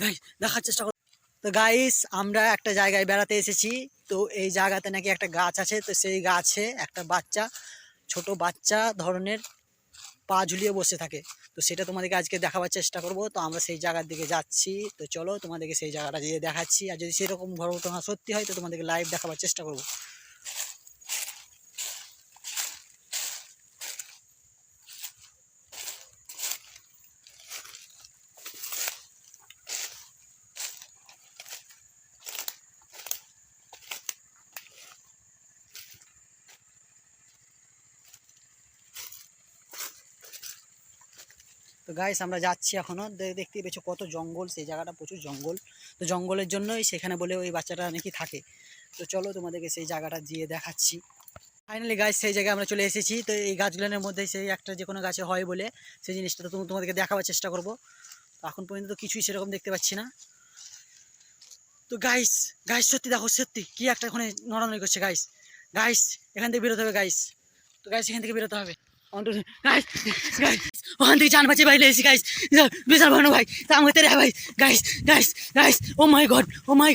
Guys দেখার চেষ্টা করো তো গাইস আমরা একটা জায়গায় বেড়াতে এসেছি। তো এই জায়গাতে নাকি একটা গাছ আছে। তো সেই গাছে একটা বাচ্চা, ছোট বাচ্চা ধরনের পা ঝুলিয়ে বসে থাকে। তো সেটা তোমাদেরকে আজকে দেখাবার চেষ্টা করব। তো আমরা সেই জায়গার দিকে যাচ্ছি। তো চলো তোমাদেরকে সেই জায়গাটা গিয়ে দেখাচ্ছি। আর যদি সেরকম ঘটনা সত্যি হয়, তো তোমাদেরকে লাইভ দেখাবার চেষ্টা করব। তো গাইস আমরা যাচ্ছি এখনও দেখতে পেয়েছ কত জঙ্গল, সেই জায়গাটা প্রচুর জঙ্গল। তো জঙ্গলের জন্যই সেখানে বলে ওই বাচ্চাটা নাকি থাকে। তো চলো তোমাদেরকে সেই জায়গাটা গিয়ে দেখাচ্ছি। ফাইনালি গাছ সেই জায়গায় আমরা চলে এসেছি। তো এই গাছগুলোর মধ্যে সেই একটা যে কোনো গাছে হয় বলে সেই জিনিসটা তো তুমি- তোমাদেরকে দেখাবার চেষ্টা করব। এখন পর্যন্ত তো কিছুই সেরকম দেখতে পাচ্ছি না। তো গাইস গাইস সত্যি দেখো, সত্যি কি একটা ওখানে নড়ানড়ি করছে গাইস গাইস এখান থেকে বেরোতে হবে গাইস তো গাইস এখান থেকে বেরোতে হবে। अन्त भाइ गाइस भन्नु भाइ। भाइ। Guys guys guys oh my god oh my